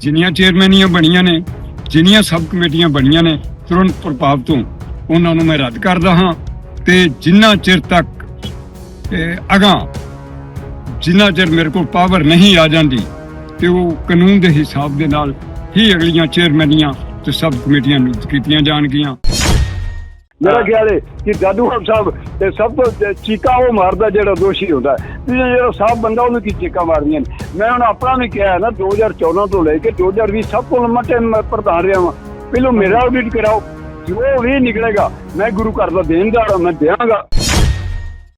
ਜਿੰਨੀਆਂ ਚੇਅਰਮੈਨੀਆਂ ਬਣੀਆਂ ਨੇ, ਜਿੰਨੀਆਂ ਸਬ ਕਮੇਟੀਆਂ ਬਣੀਆਂ ਨੇ, ਤੁਰੰਤ ਪ੍ਰਭਾਵ ਤੋਂ ਉਹਨਾਂ ਨੂੰ ਮੈਂ ਰੱਦ ਕਰਦਾ ਹਾਂ ਤੇ ਜਿੰਨਾ ਚਿਰ ਤੱਕ ਇਹ ਅਗਾਂ ਜਿੰਨਾ ਚਿਰ ਮੇਰੇ ਕੋਲ ਪਾਵਰ ਨਹੀਂ ਆ ਜਾਂਦੀ ਤੇ ਉਹ ਕਾਨੂੰਨ ਦੇ ਹਿਸਾਬ ਦੇ ਨਾਲ ਹੀ ਅਗਲੀਆਂ ਚੇਅਰਮੈਨੀਆਂ ਤੇ ਸਬ ਕਮੇਟੀਆਂ ਨਿਯੁਕਤ ਕੀਤੀਆਂ ਜਾਣਗੀਆਂ। ਮੇਰਾ ਖਿਆਲ ਹੈ ਕਿ ਦਾਦੂ ਖਾਨ ਸਾਹਿਬ ਤੇ ਸਭ ਤੋਂ ਚੀਕਾ ਉਹ ਮਾਰਦਾ ਜਿਹੜਾ ਦੋਸ਼ੀ ਹੁੰਦਾ। ਜਿਹੜਾ ਸਾਫ਼ ਬੰਦਾ ਉਹਨੂੰ ਕੀ ਚੀਕਾ ਮਾਰਦੀਆਂ ਨੇ? ਮੈਂ ਹੁਣ ਆਪਣਾ ਵੀ ਕਿਹਾ ਨਾ 2014 ਤੋਂ ਲੈ ਕੇ 2020 ਸਭ ਤੋਂ ਲੰਮਾ ਟਾਈਮ ਮੈਂ ਪ੍ਰਧਾਨ ਰਿਹਾ ਹਾਂ ਪਹਿਲਾਂ ਮੇਰਾ ਆਡਿਟ ਕਰਾਓ। ਜੋ ਵੀ ਨਿਕਲੇਗਾ ਮੈਂ ਗੁਰੂ ਘਰ ਦਾ ਦੇਣਦਾਰ ਹਾਂ ਮੈਂ ਦਿਆਂਗਾ।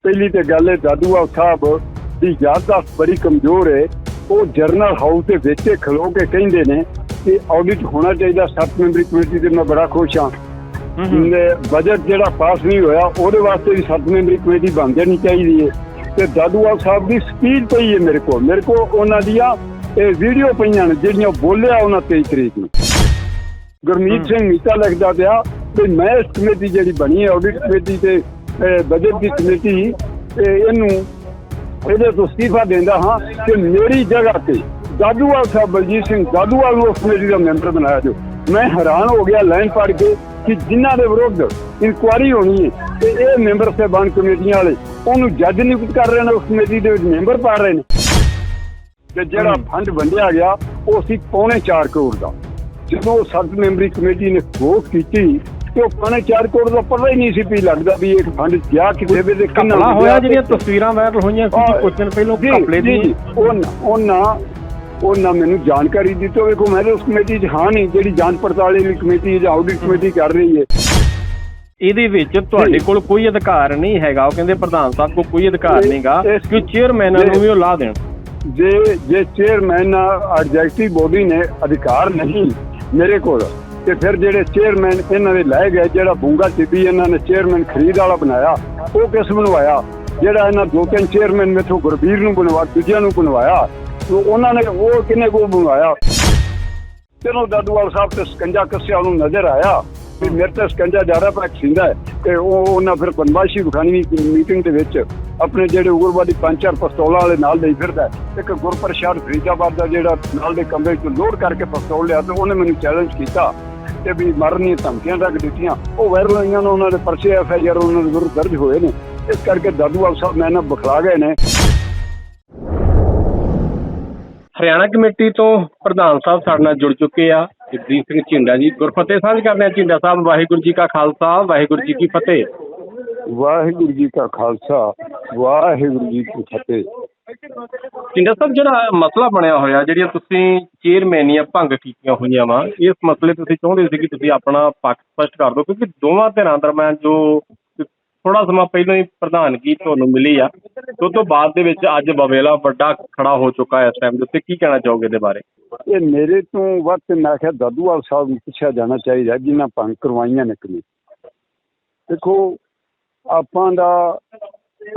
ਪਹਿਲੀ ਤੇ ਗੱਲ ਹੈ ਦਾਦੂ ਸਾਹਿਬ ਦੀ ਯਾਦਦਾਸ਼ਤ ਬੜੀ ਕਮਜ਼ੋਰ ਹੈ। ਉਹ ਜਰਨਲ ਹਾਊਸ ਦੇ ਵਿੱਚ ਖਲੋ ਕੇ ਕਹਿੰਦੇ ਨੇ ਕਿ ਆਡਿਟ ਹੋਣਾ ਚਾਹੀਦਾ ਸੱਤ ਮੈਂਬਰੀ ਕਮੇਟੀ ਤੇ ਮੈਂ ਬੜਾ ਖੁਸ਼ ਹਾਂ। ਬਜਟ ਜਿਹੜਾ ਪਾਸ ਨਹੀਂ ਹੋਇਆ ਉਹਦੇ ਵਾਸਤੇ ਵੀ ਸੱਤ ਮੈਂਬਰੀ ਕਮੇਟੀ ਬਣ ਜਾਣੀ ਚਾਹੀਦੀ ਹੈ। ਤੇ ਦਾਦੂਵਾਲ ਸਾਹਿਬ ਦੀ ਸਪੀਚ ਪਈ ਹੈ ਮੇਰੇ ਕੋਲ। ਮੇਰੇ ਕੋਲ ਉਹਨਾਂ ਦੀਆਂ ਇਹ ਵੀਡੀਓ ਪਈਆਂ ਨੇ ਜਿਹੜੀਆਂ ਬੋਲਿਆ ਉਹਨਾਂ 23 ਤਰੀਕ ਨੂੰ। ਗੁਰਮੀਤ ਸਿੰਘ ਮੀਤਾ ਲਿਖਦਾ ਪਿਆ ਤੇ ਮੈਂ ਇਸ ਕਮੇਟੀ ਜਿਹੜੀ ਬਣੀ ਹੈ ਆਡਿਟ ਕਮੇਟੀ ਤੇ ਬਜਟ ਦੀ ਕਮੇਟੀ ਇਹਨੂੰ ਇਹਦੇ ਤੋਂ ਅਸਤੀਫਾ ਦਿੰਦਾ ਹਾਂ ਕਿ ਮੇਰੀ ਜਗ੍ਹਾ ਤੇ ਦਾਦੂਵਾਲ ਸਾਹਿਬ ਬਲਜੀਤ ਸਿੰਘ ਦਾਦੂਵਾਲ ਨੂੰ ਉਸ ਕਮੇਟੀ ਦਾ ਮੈਂਬਰ ਬਣਾਇਆ ਜੋ ਮੈਂ ਹੈਰਾਨ ਹੋ ਗਿਆ ਲਾਈਨ ਪੜ ਕੇ ਕਿ ਜਿਨ੍ਹਾਂ ਦੇ ਵਿਰੁੱਧ ਇਨਕੁਆਰੀ ਹੋਣੀ ਹੈ ਤੇ ਇਹ ਮੈਂਬਰ ਸਾਹਿਬਾਨ ਕਮੇਟੀਆਂ ਵਾਲੇ ਉਹਨੂੰ ਜੱਜ ਨਿਯੁਕਤ ਕਰ ਰਹੇ ਨੇ ਉਸ ਕਮੇਟੀ ਦੇ ਵਿੱਚ ਮੈਂਬਰ ਪਾ ਰਹੇ ਨੇ। ਤੇ ਜਿਹੜਾ ਫੰਡ ਵੰਡਿਆ ਗਿਆ ਉਹ ਸੀ ਪੌਣੇ 4 ਕਰੋੜ ਦਾ। ਜਦੋਂ ਉਹ ਸੱਤ ਮੈਂਬਰੀ ਕਮੇਟੀ ਨੇ ਵੋਟ ਕੀਤੀ ਤੇ ਉਹ ਪੌਣੇ 4 ਕਰੋੜ ਦਾ ਪਤਾ ਹੀ ਨਹੀਂ ਸੀ ਵੀ ਲੱਗਦਾ ਵੀ ਇੱਕ ਫੰਡ ਗਿਆ ਕਿਤੇ ਵੀ ਤੇ ਕਿੰਨਾ ਹੋਇਆ ਜਿਹੜੀਆਂ ਤਸਵੀਰਾਂ ਵਾਇਰਲ ਹੋਈਆਂ ਸੀ ਕੁਝ ਦਿਨ ਪਹਿਲਾਂ ਜੀ, ਦੀ। ਜੀ, ਉਹਨਾਂ ਉਹਨਾਂ ਮੈਨੂੰ ਜਾਣਕਾਰੀ ਦਿੱਤੀ ਵੇਖੋ ਮੈਂ ਤਾਂ ਉਸ ਕਮੇਟੀ 'ਚ ਹਾਂ ਨਹੀਂ ਜਿਹੜੀ ਜਾਂਚ ਪੜਤਾਲ ਵਾਲੀ ਕਮੇਟੀ ਜਾਂ ਆਡਿਟ ਕਮੇਟੀ ਕਰ ਰਹੀ ਹੈ ਇਹਦੇ ਵਿੱਚ ਤੁਹਾਡੇ। ਕੋਲ ਕੋਈ ਅਧਿਕਾਰ ਨਹੀਂ ਹੈਗਾ ਉਹ ਕਹਿੰਦੇ ਪ੍ਰਧਾਨ ਸਾਹਿਬ ਕੋਲ ਕੋਈ ਅਧਿਕਾਰ ਨਹੀਂਗਾ ਕਿ ਚੇਅਰਮੈਨਾਂ ਨੂੰ। ਵੀ ਉਹ ਲਾ ਦੇਣ ਜੇ ਜੇ ਚੇਅਰਮੈਨ ਐਗਜ਼ੈਕਟਿਵ ਬੋਡੀ ਨੇ ਅਧਿਕਾਰ ਨਹੀਂ ਮੇਰੇ ਕੋਲ ਤੇ ਫਿਰ ਜਿਹੜੇ ਚੇਅਰਮੈਨ ਇਹਨਾਂ ਦੇ ਲਾਏ ਗਏ ਜਿਹੜਾ ਬੂੰਗਾ ਟਿੱਬੀ ਇਹਨਾਂ ਨੇ ਚੇਅਰਮੈਨ ਖਰੀਦ ਵਾਲਾ ਬਣਾਇਆ ਉਹ ਕਿਸ ਬਣਵਾਇਆ ਜਿਹੜਾ ਇਹਨਾਂ ਦੋ ਤਿੰਨ ਚੇਅਰਮੈਨ ਮੇਥੋਂ ਗੁਰਬੀਰ ਨੂੰ ਬਣਵਾ ਦੂਜਿਆਂ ਨੂੰ ਬਣਵਾਇਆ ਉਹਨਾਂ ਨੇ ਉਹ ਕਿੰਨੇ ਕੋ ਬਣਵਾਇਆ ਚਲੋ ਦਾਦੂਵਾਲ ਸਾਹਿਬ ਤੇ ਸਕੰਜਾ ਕੱਸਿਆ ਉਹਨੂੰ ਨਜ਼ਰ ਆਇਆ ਵੀ ਮੇਰੇ ਤੇ ਸਕੰਜਾ ਜ਼ਿਆਦਾ ਪਰ ਸਿੰਦਾ ਤੇ ਉਹ ਉਹਨਾਂ ਫਿਰ ਬਨਵਾਸ਼ੀ ਵਿਖਾਣੀ ਮੀਟਿੰਗ ਦੇ ਵਿੱਚ ਆਪਣੇ ਜਿਹੜੇ ਉਗਰਵਾਦੀ ਪੰਜ ਚਾਰ ਪਿਸਤੌਲਾਂ ਵਾਲੇ ਨਾਲ ਲਈ ਫਿਰਦਾ ਇੱਕ ਗੁਰਪ੍ਰਸਾਦ ਫਰੀਦਾਬਾਦ ਦਾ ਜਿਹੜਾ ਨਾਲ ਦੇ ਕਮਰੇ ਚ ਲੋਡ ਕਰਕੇ ਪਿਸਤੌਲ ਲਿਆ ਤੇ ਉਹਨੇ ਮੈਨੂੰ ਚੈਲੰਜ ਕੀਤਾ ਤੇ ਵੀ ਮਰਨ ਧਮਕੀਆਂ ਤੱਕ ਦਿੱਤੀਆਂ। ਉਹ ਵਾਇਰਲ ਹੋਈਆਂ ਨੇ, ਉਹਨਾਂ ਦੇ ਪਰਚੇ ਐਫ ਆਈ ਆਰ ਉਹਨਾਂ ਦੇ ਵਿਰੁੱਧ ਦਰਜ ਹੋਏ ਨੇ। ਇਸ ਕਰਕੇ ਦਾਦੂਵਾਲ ਸਾਹਿਬ ਮੈਂ ਮੈਨਾਂ ਬਖਲਾ ਗਏ ਨੇ। ਹਰਿਆਣਾ ਕਮੇਟੀ ਤੋਂ ਪ੍ਰਧਾਨ ਸਾਹਿਬ ਸਾਡੇ ਨਾਲ ਜੁੜ ਚੁੱਕੇ ਆ। ਜਗਦੀਪ ਸਿੰਘ ਝਿੰਡਾ ਜੀ ਗੁਰਫਤਿਹ ਸਾਂਝ ਕਰਦੇ ਆ ਝਿੰਡਾ ਸਾਹਿਬ ਵਾਹਿਗੁਰੂ ਜੀ ਕਾ ਖਾਲਸਾ ਵਾਹਿਗੁਰੂ ਜੀ ਕੀ ਫਤਿਹ। ਵਾਹਿਗੁਰੂ ਜੀ ਕਾ ਖਾਲਸਾ ਵਾਹਿਗੁਰੂ ਜੀ ਕੀ ਫਤਿਹ। ਝਿੰਡਾ ਸਾਹਿਬ ਜਿਹੜਾ ਮਸਲਾ ਬਣਿਆ ਹੋਇਆ ਜਿਹੜੀਆਂ ਤੁਸੀਂ ਚੇਅਰਮੈਨੀਆਂ ਭੰਗ ਕੀਤੀਆਂ ਹੋਈਆਂ ਵਾ ਇਸ ਮਸਲੇ ਤੇ ਤੁਸੀਂ ਚਾਹੁੰਦੇ ਸੀ ਕਿ ਤੁਸੀਂ ਆਪਣਾ ਪੱਖ ਸਪਸ਼ਟ ਕਰ ਦਿਓ ਕਿਉਂਕਿ ਦੋਵਾਂ ਧਿਰਾਂ ਦਰਮਿਆਨ ਜੋ ਥੋੜਾ ਸਮਾਂ ਪਹਿਲਾਂ ਹੀ ਪ੍ਰਧਾਨਗੀ ਤੁਹਾਨੂੰ ਮਿਲੀ ਆ। ਤੇ ਉਸ ਤੋਂ ਬਾਅਦ ਦੇ ਵਿੱਚ ਅੱਜ ਬਵੇਲਾ ਵੱਡਾ ਖੜਾ ਹੋ ਚੁੱਕਾ ਹੈ ਇਸ ਟਾਈਮ ਦੇ ਉੱਤੇ। ਕੀ ਕਹਿਣਾ ਚਾਹੋਗੇ ਇਹਦੇ ਬਾਰੇ? ਇਹ ਮੇਰੇ ਤੋਂ ਵੱਧ ਤੇ ਮੈਂ ਕਿਹਾ ਦਾਦੂਵਾਲ ਸਾਹਿਬ ਨੂੰ ਪੁੱਛਿਆ ਜਾਣਾ ਚਾਹੀਦਾ ਜਿਨ੍ਹਾਂ ਭੰਗ ਕਰਵਾਈਆਂ ਨੇ ਕਮੇਟੀ। ਦੇਖੋ ਆਪਾਂ ਦਾ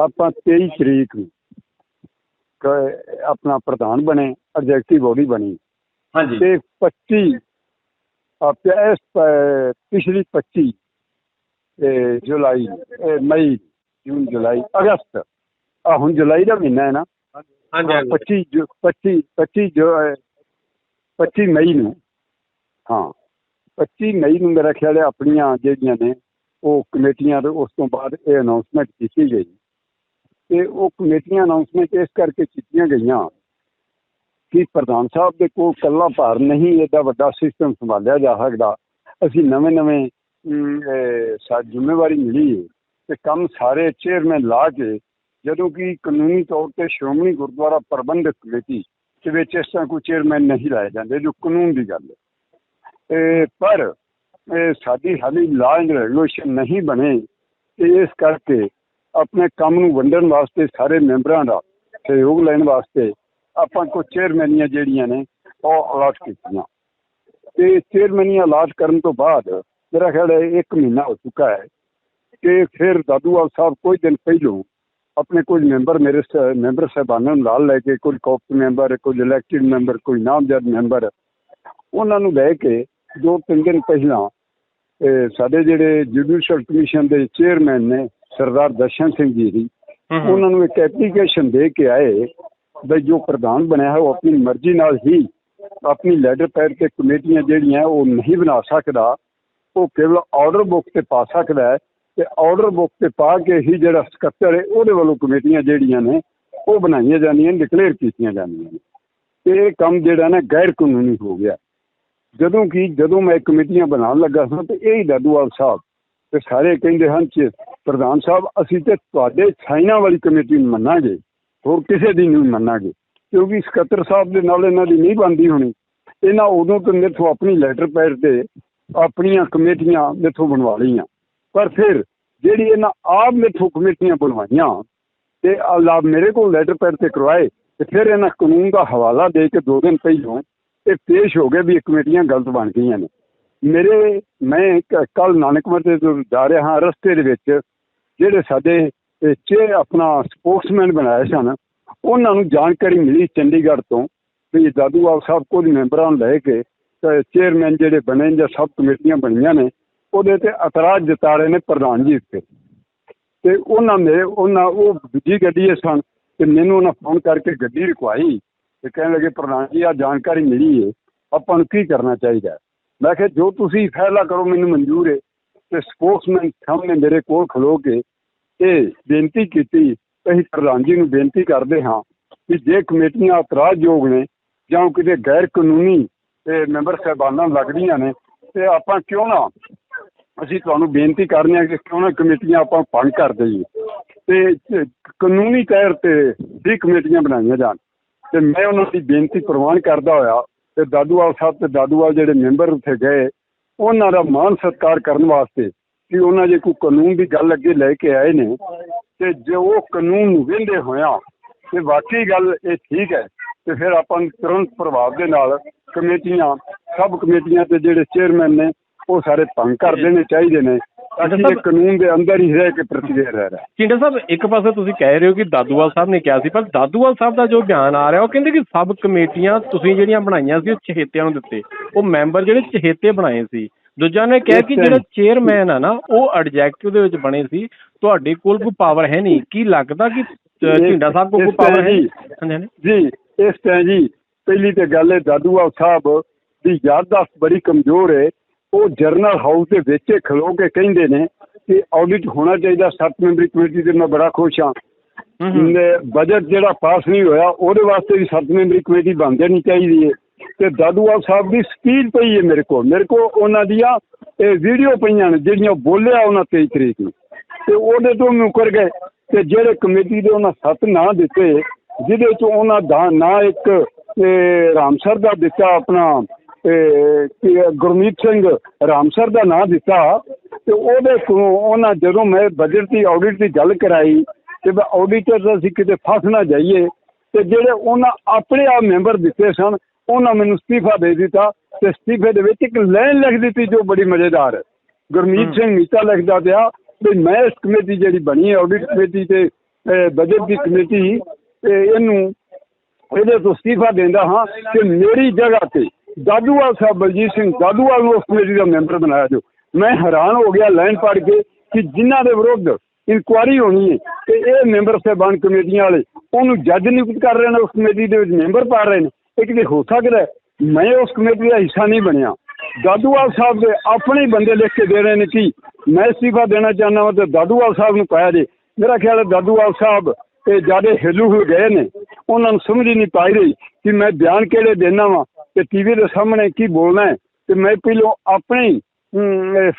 ਆਪਾਂ 23 ਤਰੀਕ ਨੂੰ ਆਪਣਾ ਪ੍ਰਧਾਨ ਬਣੇ ਐਗਜ਼ੈਕਟਿਵ ਬੋਡੀ ਬਣੀ। ਹਾਂਜੀ। ਤੇ 25 ਆਪਿਆ ਇਸ ਪਿਛਲੀ 25 ਇਹ ਜੁਲਾਈ ਇਹ ਮਈ ਜੂਨ ਜੁਲਾਈ ਅਗਸਤ। ਆ ਹੁਣ ਜੁਲਾਈ ਦਾ ਮਹੀਨਾ ਹੈ ਨਾ। ਹਾਂਜੀ ਹਾਂਜੀ। 25 ਜੋ 25 25 ਜੋ ਹੈ, 25 ਮਈ ਨੂੰ। ਹਾਂ 25 ਮਈ ਨੂੰ ਮੇਰਾ ਖਿਆਲ ਹੈ ਆਪਣੀਆਂ ਜਿਹੜੀਆਂ ਨੇ ਉਹ ਕਮੇਟੀਆਂ ਦੇ ਉਸ ਤੋਂ ਬਾਅਦ ਇਹ ਅਨਾਉਂਸਮੈਂਟ ਕੀਤੀ ਗਈ। ਤੇ ਉਹ ਕਮੇਟੀਆਂ ਅਨਾਉਂਸਮੈਂਟ ਇਸ ਕਰਕੇ ਕੀਤੀਆਂ ਗਈਆਂ ਕਿ ਪ੍ਰਧਾਨ ਸਾਹਿਬ ਦੇ ਕੋਲ ਕੱਲਾ ਭਾਰ ਨਹੀਂ ਇਹਦਾ ਵੱਡਾ ਸਿਸਟਮ ਸੰਭਾਲਿਆ ਜਾ ਸਕਦਾ। ਅਸੀਂ ਨਵੇਂ ਨਵੇਂ ਸਾਡੀ ਜ਼ਿੰਮੇਵਾਰੀ ਮਿਲੀ ਹੈ ਤੇ ਕੰਮ ਸਾਰੇ ਚੇਅਰਮੈਨ ਲਾ ਕੇ ਜਦੋਂ ਕਿ ਕਾਨੂੰਨੀ ਤੌਰ ਤੇ ਸ਼੍ਰੋਮਣੀ ਗੁਰਦੁਆਰਾ ਪ੍ਰਬੰਧਕ ਕਮੇਟੀ ਦੇ ਵਿੱਚ ਇਸ ਤਰ੍ਹਾਂ ਕੋਈ ਚੇਅਰਮੈਨ ਨਹੀਂ ਲਾਏ ਜਾਂਦੇ, ਜੋ ਕਾਨੂੰਨ ਦੀ ਗੱਲ ਹੈ। ਇਹ ਪਰ ਇਹ ਸਾਡੀ ਹਾਲੀ ਲਾਅ ਐਂਡ ਰੈਗੂਲੇਸ਼ਨ ਨਹੀਂ ਬਣੇ ਤੇ ਇਸ ਕਰਕੇ ਆਪਣੇ ਕੰਮ ਨੂੰ ਵੰਡਣ ਵਾਸਤੇ ਸਾਰੇ ਮੈਂਬਰਾਂ ਦਾ ਸਹਿਯੋਗ ਲੈਣ ਵਾਸਤੇ ਆਪਾਂ ਕੋ ਚੇਅਰਮੈਨੀਆਂ ਜਿਹੜੀਆਂ ਨੇ, ਉਹ ਅਲਾਟ ਕੀਤੀਆਂ। ਤੇ ਚੇਅਰਮੈਨੀਆਂ ਅਲਾਟ ਕਰਨ ਤੋਂ ਬਾਅਦ ਮੇਰਾ ਖਿਆਲ ਹੈ ਇੱਕ ਮਹੀਨਾ ਹੋ ਚੁੱਕਾ ਹੈ ਕਿ ਫਿਰ ਦਾਦੂਵਾਲ ਸਾਹਿਬ ਕੋਈ ਦਿਨ ਪਹਿਲੋਂ ਆਪਣੇ ਕੁਝ ਮੈਂਬਰ ਮੇਰੇ ਮੈਂਬਰ ਸਾਹਿਬਾਨਾਂ ਨੂੰ ਨਾਲ ਲੈ ਕੇ ਕੋਈ ਕਾਪਟ ਮੈਂਬਰ ਕੋਈ ਇਲੈਕਟਿਡ ਮੈਂਬਰ ਕੋਈ ਨਾਮਜ਼ਦ ਮੈਂਬਰ ਉਹਨਾਂ ਨੂੰ ਲੈ ਕੇ ਦੋ ਤਿੰਨ ਦਿਨ ਪਹਿਲਾਂ ਸਾਡੇ ਜਿਹੜੇ ਜੁਡੀਸ਼ੀਅਲ ਕਮਿਸ਼ਨ ਦੇ ਚੇਅਰਮੈਨ ਨੇ ਸਰਦਾਰ ਦਰਸ਼ਨ ਸਿੰਘ ਜੀ ਦੀ ਉਹਨਾਂ ਨੂੰ ਇੱਕ ਐਪਲੀਕੇਸ਼ਨ ਦੇ ਕੇ ਆਏ ਬਈ ਜੋ ਪ੍ਰਧਾਨ ਬਣਿਆ ਹੈ ਉਹ ਆਪਣੀ ਮਰਜ਼ੀ ਨਾਲ ਹੀ ਆਪਣੀ ਲੈਟਰ ਪੈਡ ਤੇ ਕਮੇਟੀਆਂ ਜਿਹੜੀਆਂ ਉਹ ਨਹੀਂ ਬਣਾ ਸਕਦਾ ਉਹ ਕੇਵਲ ਆਰਡਰ ਬੁੱਕ ਤੇ ਪਾ ਸਕਦਾ ਹੈ ਤੇ ਆਰਡਰ ਬੁੱਕ ਤੇ ਪਾ ਕੇ ਹੀ ਜਿਹੜਾ ਸਕੱਤਰ ਹੈ ਉਹਦੇ ਵੱਲੋਂ ਕਮੇਟੀਆਂ ਜਿਹੜੀਆਂ ਨੇ ਉਹ ਬਣਾਈਆਂ ਜਾਂਦੀਆਂ ਡਿਕਲੇਅਰ ਕੀਤੀਆਂ ਜਾਂਦੀਆਂ ਨੇ। ਤੇ ਇਹ ਕੰਮ ਜਿਹੜਾ ਨਾ ਗੈਰ ਕਾਨੂੰਨੀ ਹੋ ਗਿਆ। ਜਦੋਂ ਕਿ ਜਦੋਂ ਮੈਂ ਕਮੇਟੀਆਂ ਬਣਾਉਣ ਲੱਗਾ ਸਾਂ ਤੇ ਇਹ ਹੀ ਦਾਦੂਵਾਲ ਸਾਹਿਬ ਤੇ ਸਾਰੇ ਕਹਿੰਦੇ ਹਨ ਕਿ ਪ੍ਰਧਾਨ ਸਾਹਿਬ, ਅਸੀਂ ਤੇ ਤੁਹਾਡੇ ਚਾਈਨਾ ਵਾਲੀ ਕਮੇਟੀ ਨੂੰ ਮੰਨਾਂਗੇ, ਹੋਰ ਕਿਸੇ ਦੀ ਨਹੀਂ ਮੰਨਾਂਗੇ, ਕਿਉਂਕਿ ਸਕੱਤਰ ਸਾਹਿਬ ਦੇ ਨਾਲ ਇਹਨਾਂ ਦੀ ਨਹੀਂ ਬਣਦੀ ਹੋਣੀ। ਇਹਨਾਂ ਉਦੋਂ ਤੋਂ ਮੇਥੋਂ ਆਪਣੀ ਲੈਟਰ ਪੈਡ ਤੇ ਆਪਣੀਆਂ ਕਮੇਟੀਆਂ ਮੇਥੋਂ ਬਣਵਾ ਲਈਆਂ। ਪਰ ਫਿਰ ਜਿਹੜੀ ਇਹਨਾਂ ਆਪ ਮੇਥੋਂ ਕਮੇਟੀਆਂ ਬਣਵਾਈਆਂ ਤੇ ਅੱਲਾ ਮੇਰੇ ਕੋਲ ਲੈਟਰ ਪੈਡ ਤੇ ਕਰਵਾਏ ਤੇ ਫਿਰ ਇਹਨਾਂ ਕਾਨੂੰਨ ਦਾ ਹਵਾਲਾ ਦੇ ਕੇ ਦੋ ਦਿਨ ਪਹਿਲਾਂ ਇਹ ਪੇਸ਼ ਹੋ ਗਏ ਵੀ ਇਹ ਕਮੇਟੀਆਂ ਗਲਤ ਬਣ ਗਈਆਂ ਨੇ। ਮੇਰੇ, ਮੈਂ ਕੱਲ ਨਾਨਕਮਰ ਤੇ ਜਾ ਰਿਹਾ ਹਾਂ, ਰਸਤੇ ਦੇ ਵਿੱਚ ਜਿਹੜੇ ਸਾਡੇ ਚੇ ਆਪਣਾ ਸਪੋਕਸਮੈਨ ਬਣਾਏ ਸਨ, ਉਹਨਾਂ ਨੂੰ ਜਾਣਕਾਰੀ ਮਿਲੀ ਚੰਡੀਗੜ੍ਹ ਤੋਂ ਵੀ ਦਾਦੂਵਾਲ ਸਾਹਿਬ ਕੋਲ ਮੈਂਬਰਾਂ ਨੂੰ ਲੈ ਕੇ ਚੇਅਰਮੈਨ ਜਿਹੜੇ ਬਣੇ ਜਾਂ ਸਭ ਕਮੇਟੀਆਂ ਬਣੀਆਂ ਨੇ, ਉਹਦੇ ਤੇ ਇਤਰਾਜ਼ ਜਤਾ ਰਹੇ ਨੇ ਪ੍ਰਧਾਨ ਜੀ ਉੱਤੇ। ਤੇ ਉਹਨਾਂ ਨੇ, ਉਹਨਾਂ ਉਹ ਦੂਜੀ ਗੱਡੀ ਸਨ ਤੇ ਮੈਨੂੰ ਉਹਨਾਂ ਫੋਨ ਕਰਕੇ ਗੱਡੀ ਰੁਕਵਾਈ ਤੇ ਕਹਿਣ ਲੱਗੇ, ਪ੍ਰਧਾਨ ਜੀ ਆ ਜਾਣਕਾਰੀ ਮਿਲੀ ਹੈ ਆਪਾਂ ਨੂੰ ਕੀ ਕਰਨਾ ਚਾਹੀਦਾ ਮੈਂ ਕਿਹਾ, ਜੋ ਤੁਸੀਂ ਫੈਸਲਾ ਕਰੋ, ਮੈਨੂੰ ਮਨਜ਼ੂਰ ਹੈ ਤੇ ਸਪੋਕਸਮੈਨ ਸਾਹਮਣੇ ਮੇਰੇ ਕੋਲ ਖਲੋ ਕੇ ਇਹ ਬੇਨਤੀ ਕੀਤੀ, ਅਸੀਂ ਪ੍ਰਧਾਨ ਜੀ ਨੂੰ ਬੇਨਤੀ ਕਰਦੇ ਹਾਂ ਕਿ ਜੇ ਕਮੇਟੀਆਂ ਇਤਰਾਜ਼ਯੋਗ ਨੇ ਜਾਂ ਕਿਤੇ ਗੈਰ ਕਾਨੂੰਨੀ ਤੇ ਮੈਂਬਰ ਸਾਹਿਬਾਨਾਂ ਲੱਗਦੀਆਂ ਨੇ, ਤੇ ਆਪਾਂ ਕਿਉਂ ਨਾ ਅਸੀਂ ਤੁਹਾਨੂੰ ਬੇਨਤੀ ਕਰਨੇ ਆ ਕਿ ਕਿਉਂ ਨਾ ਕਮੇਟੀਆਂ ਆਪਾਂ ਭੰਗ ਕਰ ਦਈਏ ਤੇ ਕਾਨੂੰਨੀ ਤੌਰ ਤੇ ਵੀ ਕਮੇਟੀਆਂ ਬਣਾਈਆਂ ਜਾਣ। ਤੇ ਮੈਂ ਉਹਨਾਂ ਦੀ ਬੇਨਤੀ ਪ੍ਰਵਾਨ ਕਰਦਾ ਹੋਇਆ ਤੇ ਦਾਦੂਵਾਲ ਸਾਹਿਬ ਤੇ ਦਾਦੂਵਾਲ ਜਿਹੜੇ ਮੈਂਬਰ ਉੱਥੇ ਗਏ, ਉਹਨਾਂ ਦਾ ਮਾਨ ਸਤਿਕਾਰ ਕਰਨ ਵਾਸਤੇ ਕਿ ਉਹਨਾਂ ਜੇ ਕੋਈ ਕਾਨੂੰਨ ਦੀ ਗੱਲ ਅੱਗੇ ਲੈ ਕੇ ਆਏ ਨੇ, ਤੇ ਜੇ ਉਹ ਕਾਨੂੰਨ ਨੂੰ ਵਿੰਦੇ ਹੋਇਆ, ਤੇ ਵਾਕਈ ਗੱਲ ਇਹ ਠੀਕ ਹੈ, ਤੇ ਫਿਰ ਆਪਾਂ ਤੁਰੰਤ ਪ੍ਰਭਾਵ ਦੇ ਨਾਲ ਕਮੇਟੀਆਂ ਸਬ ਕਮੇਟੀਆਂ ਤੇ ਜਿਹੜੇ ਚੇਅਰਮੈਨ ਨੇ ਉਹ ਸਾਰੇ ਭੰਗ ਕਰ ਦੇਣੇ ਚਾਹੀਦੇ ਨੇ। ਇਹ ਕਾਨੂੰਨ ਦੇ ਅੰਦਰ ਹੀ ਰਹਿ ਕੇ ਪ੍ਰਤੀਕਿਰਿਆ ਰਹਿ ਰਿਹਾ ਚਿੰਡਾ ਸਾਹਿਬ ਇੱਕ ਪਾਸੇ ਤੁਸੀਂ ਕਹਿ ਰਹੇ ਹੋ ਕਿ ਦਾਦੂਵਾਲ ਸਾਹਿਬ ਨੇ ਕਿਹਾ ਸੀ ਪਰ ਦਾਦੂਵਾਲ ਸਾਹਿਬ ਦਾ ਜੋ ਬਿਆਨ ਆ ਰਿਹਾ ਉਹ ਕਹਿੰਦੇ ਕਿ ਸਬ ਕਮੇਟੀਆਂ ਤੁਸੀਂ ਜਿਹੜੀਆਂ ਬਣਾਈਆਂ ਸੀ ਉਹ ਚਹੇਤਿਆਂ ਨੂੰ ਦਿੱਤੇ। ਉਹ ਮੈਂਬਰ ਜਿਹੜੇ ਚਹੇਤੇ ਬਣਾਏ ਸੀ। ਦੂਜਾ ਨੇ ਕਿਹਾ ਕਿ ਜਿਹੜਾ ਚੇਅਰਮੈਨ ਆ ਨਾ ਉਹ ਐਡਜੈਕਟਿਵ ਦੇ ਵਿੱਚ ਬਣੇ ਸੀ। ਤੁਹਾਡੇ ਕੋਲ ਕੋਈ ਪਾਵਰ ਹੈ ਨਹੀਂ। ਕੀ ਲੱਗਦਾ ਕਿ ਝਿੰਡਾ ਸਾਹਿਬ ਕੋਲ ਕੋਈ ਪਾਵਰ ਹੈ ਜੀ। ਇਸ ਤਰ੍ਹਾਂ ਜੀ ਪਹਿਲੀ ਤੇ ਗੱਲ ਹੈ ਦਾਦੂਵਾਲ ਸਾਹਿਬ ਦੀ ਯਾਦਦਾਸ਼ਤ ਬੜੀ ਕਮਜ਼ੋਰ ਹੈ। ਉਹ ਜਰਨਲ ਹਾਊਸ ਦੇ ਵਿੱਚ ਹੀ ਖਲੋ ਕੇ ਕਹਿੰਦੇ ਨੇ ਕਿ ਆਡਿਟ ਹੋਣਾ ਚਾਹੀਦਾ ਸੱਤ ਮੈਂਬਰੀ ਕਮੇਟੀ ਤੇ ਮੈਂ ਬੜਾ ਖੁਸ਼ ਹਾਂ। ਬਜਟ ਜਿਹੜਾ ਪਾਸ ਨਹੀਂ ਹੋਇਆ ਉਹਦੇ ਵਾਸਤੇ ਵੀ ਸੱਤ ਮੈਂਬਰੀ ਕਮੇਟੀ ਬਣ ਜਾਣੀ ਚਾਹੀਦੀ ਹੈ। ਤੇ ਦਾਦੂਵਾਲ ਸਾਹਿਬ ਦੀ ਸਪੀਚ ਪਈ ਹੈ ਮੇਰੇ ਕੋਲ। ਮੇਰੇ ਕੋਲ ਉਹਨਾਂ ਦੀਆਂ ਇਹ ਵੀਡੀਓ ਪਈਆਂ ਨੇ ਜਿਹੜੀਆਂ ਬੋਲਿਆ ਉਹਨਾਂ 23 ਤਰੀਕ ਨੂੰ। ਤੇ ਉਹਦੇ ਤੋਂ ਮੁਕਰ ਗਏ। ਤੇ ਜਿਹੜੇ ਕਮੇਟੀ ਦੇ ਉਹਨਾਂ ਸੱਤ ਨਾਂ ਦਿੱਤੇ ਜਿਹਦੇ ਤੋਂ ਉਹਨਾਂ ਦਾ ਨਾਂ ਇੱਕ ਇਹ ਰਾਮਸਰ ਦਾ ਦਿੱਤਾ ਆਪਣਾ ਗੁਰਮੀਤ ਸਿੰਘ ਰਾਮਸਰ ਦਾ ਨਾਂ ਦਿੱਤਾ ਤੇ ਉਹਦੇ ਕੋਲੋਂ ਉਹਨਾਂ ਜਦੋਂ ਮੈਂ ਬਜਟ ਦੀ ਆਡਿਟ ਦੀ ਗੱਲ ਕਰਾਈ ਤੇ ਮੈਂ ਆਡੀਟਰ ਅਸੀਂ ਕਿਤੇ ਫਸ ਨਾ ਜਾਈਏ ਤੇ ਜਿਹੜੇ ਉਹਨਾਂ ਆਪਣੇ ਆਪ ਮੈਂਬਰ ਦਿੱਤੇ ਸਨ ਉਹਨਾਂ ਮੈਨੂੰ ਅਸਤੀਫਾ ਦੇ ਦਿੱਤਾ ਤੇ ਅਸਤੀਫੇ ਦੇ ਵਿੱਚ ਇੱਕ ਲਾਈਨ ਲਿਖ ਦਿੱਤੀ ਜੋ ਬੜੀ ਮਜ਼ੇਦਾਰ ਹੈ। ਗੁਰਮੀਤ ਸਿੰਘ ਮੀਤਾ ਲਿਖਦਾ ਪਿਆ ਵੀ ਮੈਂ ਇਸ ਕਮੇਟੀ ਜਿਹੜੀ ਬਣੀ ਹੈ ਆਡਿਟ ਕਮੇਟੀ ਤੇ ਬਜਟ ਦੀ ਕਮੇਟੀ ਤੇ ਇਹਨੂੰ ਇਹਦੇ ਤੋਂ ਅਸਤੀਫਾ ਦਿੰਦਾ ਹਾਂ ਕਿ ਮੇਰੀ ਜਗ੍ਹਾ ਤੇ ਦਾਦੂਵਾਲ ਸਾਹਿਬ ਬਲਜੀਤ ਸਿੰਘ ਦਾਦੂਵਾਲ ਨੂੰ ਉਸ ਕਮੇਟੀ ਦਾ ਮੈਂਬਰ ਬਣਾਇਆ ਜੋ ਮੈਂ ਹੈਰਾਨ ਹੋ ਗਿਆ ਲਾਈਨ ਪੜ੍ਹ ਕੇ ਕਿ ਜਿਨ੍ਹਾਂ ਦੇ ਵਿਰੁੱਧ ਇਨਕੁਆਰੀ ਹੋਣੀ ਹੈ ਤੇ ਇਹ ਮੈਂਬਰ ਸਾਹਿਬਾਨ ਕਮੇਟੀਆਂ ਵਾਲੇ, ਉਹਨੂੰ ਜੱਜ ਨਿਯੁਕਤ ਕਰ ਰਹੇ ਨੇ, ਉਸ ਕਮੇਟੀ ਦੇ ਵਿੱਚ ਮੈਂਬਰ ਪਾ ਰਹੇ ਨੇ। ਇਹ ਕਿਤੇ ਹੋ ਸਕਦਾ ਮੈਂ ਉਸ ਕਮੇਟੀ ਦਾ ਹਿੱਸਾ ਨਹੀਂ ਬਣਿਆ। ਦਾਦੂਵਾਲ ਸਾਹਿਬ ਦੇ ਆਪਣੇ ਬੰਦੇ ਲਿਖ ਕੇ ਦੇ ਰਹੇ ਨੇ ਕਿ ਮੈਂ ਅਸਤੀਫਾ ਦੇਣਾ ਚਾਹੁੰਦਾ ਹਾਂ ਤੇ ਦਾਦੂਵਾਲ ਸਾਹਿਬ ਨੂੰ ਪਾਇਆ ਜੇ। ਮੇਰਾ ਖਿਆਲ ਹੈ ਦਾਦੂਵਾਲ ਸਾਹਿਬ ਇਹ ਜਿਆਦੇ ਹਿੱਲੂ ਹੋ ਗਏ ਨੇ। ਉਹਨਾਂ ਨੂੰ ਸਮਝ ਹੀ ਨਹੀਂ ਪਾਈ ਰਹੀ ਕਿ ਮੈਂ ਬਿਆਨ ਕਿਹੜੇ ਦੇਣਾ ਵਾ ਤੇ ਟੀਵੀ ਦੇ ਸਾਹਮਣੇ ਕੀ ਬੋਲਣਾ ਹੈ। ਤੇ ਮੈਂ ਪਹਿਲੋਂ ਆਪਣੇ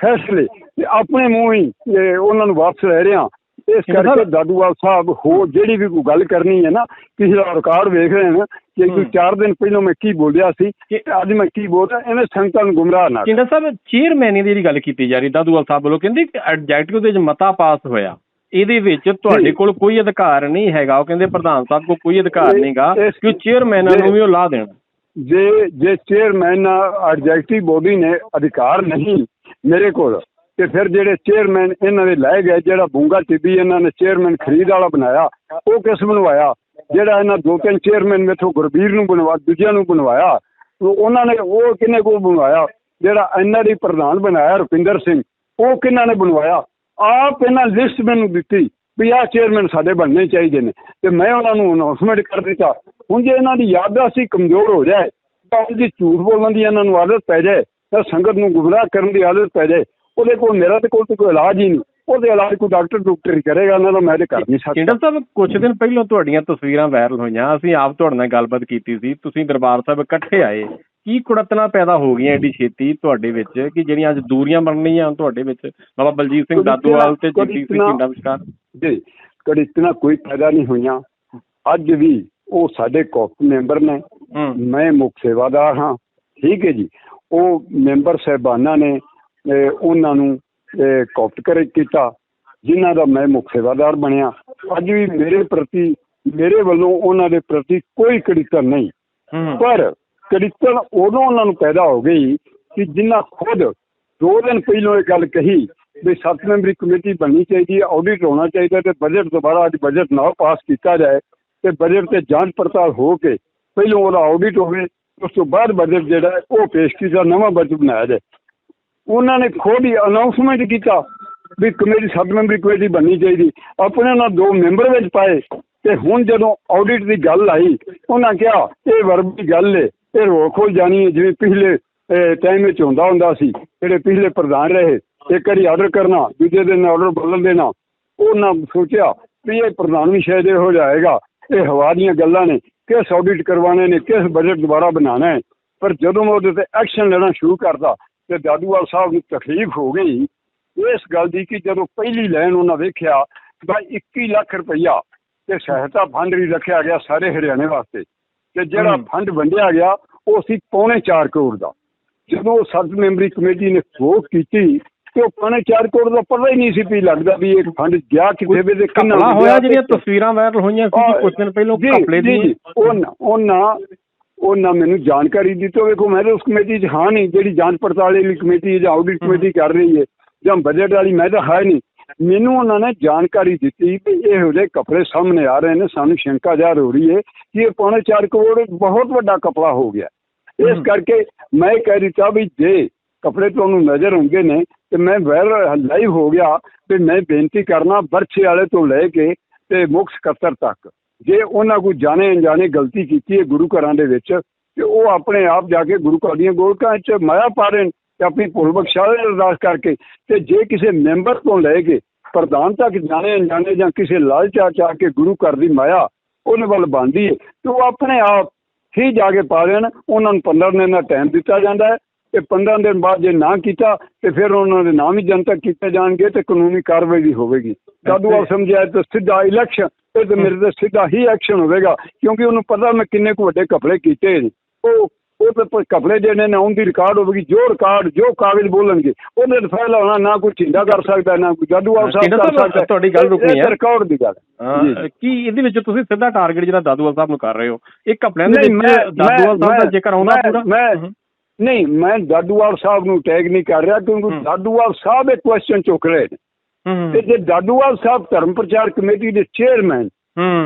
ਫੈਸਲੇ ਤੇ ਆਪਣੇ ਮੂੰਹ ਹੀ ਉਹਨਾਂ ਨੂੰ ਵਾਪਸ ਲੈ ਰਿਹਾ। ਇਸ ਕਰਕੇ ਦਾਦੂਵਾਲ ਸਾਹਿਬ ਹੋ ਜਿਹੜੀ ਵੀ ਕੋਈ ਗੱਲ ਕਰਨੀ ਹੈ ਨਾ ਕਿਸੇ ਦਾ ਰਿਕਾਰਡ ਵੇਖ ਰਹੇ ਨੇ ਕਿ ਕੋਈ ਚਾਰ ਦਿਨ ਪਹਿਲਾਂ ਮੈਂ ਕੀ ਬੋਲਿਆ ਸੀ ਤੇ ਅੱਜ ਮੈਂ ਕੀ ਬੋਲਦਾ ਇਹਨੇ ਸੰਗਤਾਂ ਨੂੰ ਗੁੰਮਰਾਹ ਨਾ ਚਿੰਡਾ ਸਾਹਿਬ ਚੇਅਰਮੈਨ ਦੀ ਜਿਹੜੀ ਗੱਲ ਕੀਤੀ ਜਾ ਰਹੀ ਦਾਦੂਵਾਲ ਸਾਹਿਬ ਵੱਲੋਂ ਕਹਿੰਦੇ ਕਿ ਐਡਜੈਕਟਿਵ ਦੇ ਵਿੱਚ ਮਤਾ ਪਾਸ ਹੋਇਆ। ਇਹਦੇ ਵਿੱਚ ਤੁਹਾਡੇ। ਕੋਲ ਕੋਈ ਅਧਿਕਾਰ ਨਹੀਂ ਹੈਗਾ। ਉਹ ਕਹਿੰਦੇ ਪ੍ਰਧਾਨ ਸਾਹਿਬ ਕੋਲ ਕੋਈ ਅਧਿਕਾਰ ਨਹੀਂਗਾ ਕਿ ਚੇਅਰਮੈਨਾਂ ਨੂੰ ਵੀ ਉਹ ਲਾ ਦੇਣ। ਜੇ ਜੇ ਚੇਅਰਮੈਨ ਐਡਜੈਕਟਿਵ ਬੋਡੀ ਨੇ ਅਧਿਕਾਰ ਨਹੀਂ ਮੇਰੇ ਕੋਲ ਤੇ ਫਿਰ ਜਿਹੜੇ ਚੇਅਰਮੈਨ ਇਹਨਾਂ ਦੇ ਲੈ ਗਏ ਜਿਹੜਾ ਬੂੰਗਾ ਟਿੱਬੀ ਇਹਨਾਂ ਨੇ ਚੇਅਰਮੈਨ ਖਰੀਦ ਵਾਲਾ ਬਣਾਇਆ ਉਹ ਕਿਸ ਬਣਵਾਇਆ ਜਿਹੜਾ ਇਹਨਾਂ ਦੋ ਤਿੰਨ ਚੇਅਰਮੈਨ ਮੇਥੋਂ ਗੁਰਬੀਰ ਨੂੰ ਬਣਵਾ ਦੂਜਿਆਂ ਨੂੰ ਬਣਵਾਇਆ ਉਹ ਉਹਨਾਂ ਨੇ ਉਹ ਕਿਹਨੇ ਕੋਲ ਬਣਵਾਇਆ? ਜਿਹੜਾ ਐਨਆਰਈ ਪ੍ਰਧਾਨ ਬਣਾਇਆ ਰੁਪਿੰਦਰ ਸਿੰਘ ਉਹ ਕਿਹਨਾਂ ਨੇ ਬਣਵਾਇਆ? ਆਪ ਇਹਨਾਂ ਲਿਸਟ ਮੈਨੂੰ ਦਿੱਤੀ ਵੀ ਆਹ ਚੇਅਰਮੈਨ ਸਾਡੇ ਬਣਨੇ ਚਾਹੀਦੇ ਨੇ ਤੇ ਮੈਂ ਉਹਨਾਂ ਨੂੰ ਅਨਾਉਂਸਮੈਂਟ ਕਰ ਦਿੱਤਾ। ਹੁਣ ਜੇ ਇਹਨਾਂ ਦੀ ਯਾਦਦਾਸ਼ਤ ਹੀ ਕਮਜ਼ੋਰ ਹੋ ਜਾਏ ਤਾਂ ਜੀ ਝੂਠ ਬੋਲਣ ਦੀ ਇਹਨਾਂ ਨੂੰ ਆਦਤ ਪੈ ਜਾਏ ਤਾਂ ਸੰਗਤ ਨੂੰ ਗੁੰਮਰਾਹ ਕਰਨ ਦੀ ਆਦਤ ਪੈ ਜਾਏ, ਉਹਦੇ ਕੋਲ ਮੇਰਾ ਤੇ ਕੋਲ ਤਾਂ ਕੋਈ ਇਲਾਜ ਹੀ ਨਹੀਂ। ਉਹਦੇ ਇਲਾਜ ਕੋਈ ਡਾਕਟਰ ਡਾਕਟਰ ਹੀ ਕਰੇਗਾ, ਇਹਨਾਂ ਦਾ ਮੈਂ ਤੇ ਕਰ ਨਹੀਂ ਸਕਦਾ ਕਿੰਡਲ ਸਾਹਿਬ ਕੁਝ ਦਿਨ ਪਹਿਲਾਂ ਤੁਹਾਡੀਆਂ ਤਸਵੀਰਾਂ ਵਾਇਰਲ ਹੋਈਆਂ, ਅਸੀਂ ਆਪ ਤੁਹਾਡੇ ਨਾਲ ਗੱਲਬਾਤ ਕੀਤੀ ਸੀ, ਤੁਸੀਂ ਦਰਬਾਰ ਸਾਹਿਬ ਇਕੱਠੇ ਆਏ। ਕੀ ਕੁੜਤਨਾ ਪੈਦਾ ਹੋ ਗਈਆਂ ਏਡੀ ਛੇਤੀ ਤੁਹਾਡੇ ਵਿੱਚ ਕਿ ਜਿਹੜੀਆਂ ਅੱਜ ਦੂਰੀਆਂ ਬਣਨੀਆਂ ਤੁਹਾਡੇ ਵਿੱਚ? ਬਾਬਾ ਬਲਜੀਤ ਸਿੰਘ ਦਾਦੂਵਾਲ ਤੇ ਜਗਦੀਪ ਸਿੰਘ ਕਿੰਡਾ ਵਿਚਕਾਰ। ਜੀ ਕੜਿਤਨਾ ਕੋਈ ਪੈਦਾ ਨਹੀਂ ਹੋਈਆਂ। ਅੱਜ ਵੀ ਉਹ ਸਾਡੇ ਕੋਪ ਮੈਂਬਰ ਨੇ। ਮੈਂ ਮੁੱਖ ਸੇਵਾਦਾਰ ਹਾਂ। ਠੀਕ ਹੈ ਜੀ। ਉਹ ਮੈਂਬਰ ਸਹਿਬਾਨਾਂ ਨੇ ਉਹਨਾਂ ਨੂੰ ਕਾਪਟ ਕਰ ਕੀਤਾ ਜਿਨ੍ਹਾਂ ਦਾ ਮੈਂ ਮੁੱਖ ਸੇਵਾਦਾਰ ਬਣਿਆ। ਅੱਜ ਵੀ ਮੇਰੇ ਪ੍ਰਤੀ ਮੇਰੇ ਵੱਲੋਂ ਉਹਨਾਂ ਦੇ ਪ੍ਰਤੀ ਕੋਈ ਕੜਿਤਨ ਨਹੀਂ। ਪਰ ਕੜਿਤਨ ਉਦੋਂ ਉਹਨਾਂ ਨੂੰ ਪੈਦਾ ਹੋ ਗਈ ਕਿ ਜਿਨ੍ਹਾਂ ਖੁਦ ਦੋ ਦਿਨ ਪਹਿਲਾਂ ਇਹ ਗੱਲ ਕਹੀ ਵੀ ਸੱਤ ਮੈਂਬਰੀ ਕਮੇਟੀ ਬਣਨੀ ਚਾਹੀਦੀ ਹੈ ਆਡਿਟ ਹੋਣਾ ਚਾਹੀਦਾ ਤੇ ਬਜਟ ਦੁਬਾਰਾ ਅੱਜ ਬਜਟ ਨਾ ਪਾਸ ਕੀਤਾ ਜਾਏ ਤੇ ਬਜਟ ਤੇ ਜਾਂਚ ਪੜਤਾਲ ਹੋ ਕੇ ਪਹਿਲਾਂ ਉਹਦਾ ਆਡਿਟ ਹੋਵੇ, ਉਸ ਤੋਂ ਬਾਅਦ ਬਜਟ ਜਿਹੜਾ ਉਹ ਪੇਸ਼ ਕੀਤਾ, ਨਵਾਂ ਬਜਟ ਬਣਾਇਆ ਜਾਏ। ਉਹਨਾਂ ਨੇ ਖੁਦ ਹੀ ਅਨਾਉਂਸਮੈਂਟ ਕੀਤਾ ਵੀ ਕਮੇਟੀ, ਸੱਤ ਮੈਂਬਰੀ ਕਮੇਟੀ ਬਣਨੀ ਚਾਹੀਦੀ। ਆਪਣੇ ਉਹਨਾਂ ਦੋ ਮੈਂਬਰ ਵਿੱਚ ਪਾਏ ਤੇ ਹੁਣ ਜਦੋਂ ਆਡਿਟ ਦੀ ਗੱਲ ਆਈ, ਉਹਨਾਂ ਕਿਹਾ, ਇਹ ਵਰਬੀ ਗੱਲ ਹੈ ਇਹ ਰੋਕ ਹੋ ਜਾਣੀ ਹੈ, ਜਿਵੇਂ ਪਿਛਲੇ ਟਾਈਮ ਵਿੱਚ ਹੁੰਦਾ ਹੁੰਦਾ ਸੀ, ਜਿਹੜੇ ਪਿਛਲੇ ਪ੍ਰਧਾਨ ਰਹੇ, ਇੱਕ ਵਾਰੀ ਆਰਡਰ ਕਰਨਾ, ਦੂਜੇ ਦਿਨ ਆਰਡਰ ਬਦਲ ਦੇਣਾ, ਉਹਨਾਂ ਸੋਚਿਆ ਵੀ ਇਹ ਪ੍ਰਧਾਨ ਵੀ ਸ਼ਾਇਦ ਇਹ ਹੋ ਜਾਏਗਾ ਇਹ ਹਵਾ ਦੀਆਂ ਗੱਲਾਂ ਨੇ, ਕਿਸ ਆਡਿਟ ਕਰਵਾਉਣੇ ਨੇ, ਕਿਸ ਬਜਟ ਦੁਬਾਰਾ ਬਣਾਉਣਾ ਹੈ, ਪਰ ਜਦੋਂ ਮੈਂ ਉਹਦੇ ਤੇ ਐਕਸ਼ਨ ਲੈਣਾ ਸ਼ੁਰੂ ਕਰਦਾ ਤੇ ਦਾਦੂਵਾਲ ਸਾਹਿਬ ਨੂੰ ਤਕਲੀਫ ਹੋ ਗਈ, ਇਸ ਗੱਲ ਦੀ ਕਿ ਜਦੋਂ ਪਹਿਲੀ ਲਾਈਨ ਉਹਨਾਂ ਵੇਖਿਆ, ਤਾਂ 21 ਲੱਖ ਰੁਪਈਆ ਤੇ ਸਹਾਇਤਾ ਫੰਡ ਵੀ ਰੱਖਿਆ ਗਿਆ ਸਾਰੇ ਹਰਿਆਣੇ ਵਾਸਤੇ। ਤੇ ਜਿਹੜਾ। ਫੰਡ ਵੰਡਿਆ ਗਿਆ ਉਹ ਸੀ ਪੌਣੇ 4 ਕਰੋੜ ਦਾ। ਜਦੋਂ ਸੱਤ ਮੈਂਬਰੀ ਕਮੇਟੀ ਨੇ ਵੋਟ ਕੀਤੀ ਤੇ ਉਹ ਪੌਣੇ 4 ਕਰੋੜ ਦਾ ਪਤਾ ਹੀ ਨਹੀਂ ਸੀ ਵੀ ਲੱਗਦਾ ਵੀ ਇਹ ਫੰਡ ਗਿਆ ਕਿੱਥੇ ਵੇ ਤੇ ਕਿੰਨਾ ਹੋਇਆ ਜਿਹੜੀਆਂ ਤਸਵੀਰਾਂ ਵਾਇਰਲ ਹੋਈਆਂ ਸੀ ਕੁਝ ਦਿਨ ਪਹਿਲਾਂ ਜੀ, ਦੀ ਉਹਨਾਂ ਉਹਨਾਂ ਉਹਨਾਂ ਮੈਨੂੰ ਜਾਣਕਾਰੀ ਦਿੱਤੀ। ਹੋਵੇ ਕੋ ਮੈਂ ਤਾਂ ਉਸ ਕਮੇਟੀ 'ਚ ਹਾਂ ਨਹੀਂ ਜਿਹੜੀ ਜਾਂਚ ਪੜਤਾਲ ਵਾਲੀ ਕਮੇਟੀ ਜਾਂ ਆਡਿਟ ਕਮੇਟੀ ਕਰ ਰਹੀ ਹੈ ਜਾਂ ਬਜਟ ਵਾਲੀ ਮੈਂ ਤਾਂ ਹੈ ਨਹੀਂ। ਮੈਨੂੰ ਉਹਨਾਂ ਨੇ ਜਾਣਕਾਰੀ ਦਿੱਤੀ ਕਿ ਇਹੋ ਜਿਹੇ ਕਪੜੇ ਸਾਹਮਣੇ ਆ ਰਹੇ ਨੇ ਸਾਨੂੰ ਸ਼ੰਕਾ ਜ਼ਾਹਰ ਹੋ ਰਹੀ ਹੈ ਕਿ ਇਹ ਪੌਣੇ 4 ਕਰੋੜ ਬਹੁਤ ਵੱਡਾ ਕਪੜਾ ਹੋ ਗਿਆ ਇਸ। ਕਰਕੇ ਮੈਂ ਕਹਿ ਦਿੱਤਾ ਵੀ ਜੇ ਕਪੜੇ ਤੁਹਾਨੂੰ ਨਜ਼ਰ ਆਉਂਦੇ ਨੇ ਤੇ ਮੈਂ ਵੈਰ ਲਾਈਵ ਹੋ ਗਿਆ ਤੇ ਮੈਂ ਬੇਨਤੀ ਕਰਨਾ ਬਰਛੇ ਵਾਲੇ ਤੋਂ ਲੈ ਕੇ ਤੇ ਮੁੱਖ ਸਕੱਤਰ ਤੱਕ ਜੇ ਉਹਨਾਂ ਕੋਈ ਜਾਣੇ ਅਣਜਾਣੇ ਗਲਤੀ ਕੀਤੀ ਹੈ ਗੁਰੂ ਘਰਾਂ ਦੇ ਵਿੱਚ ਤੇ ਉਹ ਆਪਣੇ ਆਪ ਜਾ ਕੇ ਗੁਰੂ ਘਰ ਦੀਆਂ ਗੋਲਕਾਂ 'ਚ ਮਾਇਆ ਪਾ ਰਹੇ ਨੇ ਤੇ ਆਪਣੀ ਭੁੱਲ ਬਖਸ਼ਾਵੇ ਅਰਦਾਸ ਕਰਕੇ ਤੇ ਜੇ ਕਿਸੇ ਮੈਂਬਰ ਤੋਂ ਲੈ ਕੇ ਪ੍ਰਧਾਨ ਤੱਕ ਜਾਣੇ ਅਣਜਾਣੇ ਜਾਂ ਕਿਸੇ ਲਾਲਚ ਆ ਚਾ ਕੇ ਗੁਰੂ ਘਰ ਦੀ ਮਾਇਆ ਉਹਨੇ ਵੱਲ ਬੰਦੀ ਹੈ ਤੇ ਉਹ ਆਪਣੇ ਆਪ ਹੀ ਜਾ ਕੇ ਪਾ ਦੇਣ ਉਹਨਾਂ ਨੂੰ 15 ਦਿਨ ਦਾ ਟਾਈਮ ਦਿੱਤਾ ਜਾਂਦਾ ਹੈ ਤੇ 15 ਦਿਨ ਬਾਅਦ ਜੇ ਨਾ ਕੀਤਾ ਤੇ ਫਿਰ ਉਹਨਾਂ ਦੇ ਨਾਮ ਹੀ ਜਨਤਕ ਕੀਤੇ ਜਾਣਗੇ ਤੇ ਕਾਨੂੰਨੀ ਕਾਰਵਾਈ ਵੀ ਹੋਵੇਗੀ। ਜਦੋਂ ਆਪ ਸਮਝਿਆ ਤਾਂ ਸਿੱਧਾ ਇਲੈਕਸ਼ਨ ਇਹ ਤੇ ਮੇਰੇ ਤੇ ਸਿੱਧਾ ਹੀ ਐਕਸ਼ਨ ਹੋਵੇਗਾ ਕਿਉਂਕਿ ਉਹਨੂੰ ਪਤਾ ਮੈਂ ਕਿੰਨੇ ਕੁ ਵੱਡੇ ਕਪੜੇ ਕੀਤੇ ਉਹ ਉਹ ਤੇ ਕਪੜੇ ਜਿਹੜੇ ਨੇ ਉਹਦੀ ਰਿਕਾਰਡ ਹੋਵੇਗੀ ਜੋ ਰਿਕਾਰਡ ਜੋ ਕਾਗਜ਼ ਬੋਲਣਗੇ ਉਹਦੇ ਤੇ ਫੈਲਾ ਹੋਣਾ ਨਾ ਕੋਈ ਝਿੰਡਾ ਕਰ ਸਕਦਾ ਨਾ ਕੋਈ ਜਾਦੂ ਆਪ ਸਾਹਿਬ ਕਰ ਸਕਦਾ ਤੁਹਾਡੀ ਗੱਲ ਰੁਕਣੀ ਹੈ। ਰਿਕਾਰਡ ਦੀ ਗੱਲ ਹੈ। ਜੀ, ਜੀ। ਹਾਂ, ਕੀ ਇਹਦੇ ਵਿੱਚ ਤੁਸੀਂ ਸਿੱਧਾ ਟਾਰਗੇਟ ਜਿਹੜਾ ਦਾਦੂਵਾਲ ਸਾਹਿਬ ਨੂੰ ਕਰ ਰਹੇ ਹੋ ਇਹ ਕਪੜਿਆਂ ਦੇ ਵਿੱਚ ਦਾਦੂਵਾਲ ਸਾਹਿਬ ਦਾ ਮੈਂ- ਜੇਕਰ ਆਉਂਦਾ ਮੈਂ- ਪੂਰਾ ਮੈਂ- ਹਮ, ਨਹੀਂ ਮੈਂ ਦਾਦੂਵਾਲ ਸਾਹਿਬ ਨੂੰ ਟੈਗ ਨਹੀਂ ਕਰ ਰਿਹਾ ਕਿਉਂਕਿ। ਦਾਦੂਵਾਲ ਸਾਹਿਬ ਇਹ ਕੁਐਸਚਨ ਚੁੱਕ ਰਹੇ ਨੇ ਤੇ ਜੇ ਦਾਦੂਵਾਲ ਸਾਹਿਬ ਧਰਮ ਪ੍ਰਚਾਰ ਕਮੇਟੀ ਦੇ ਚੇਅਰਮੈਨ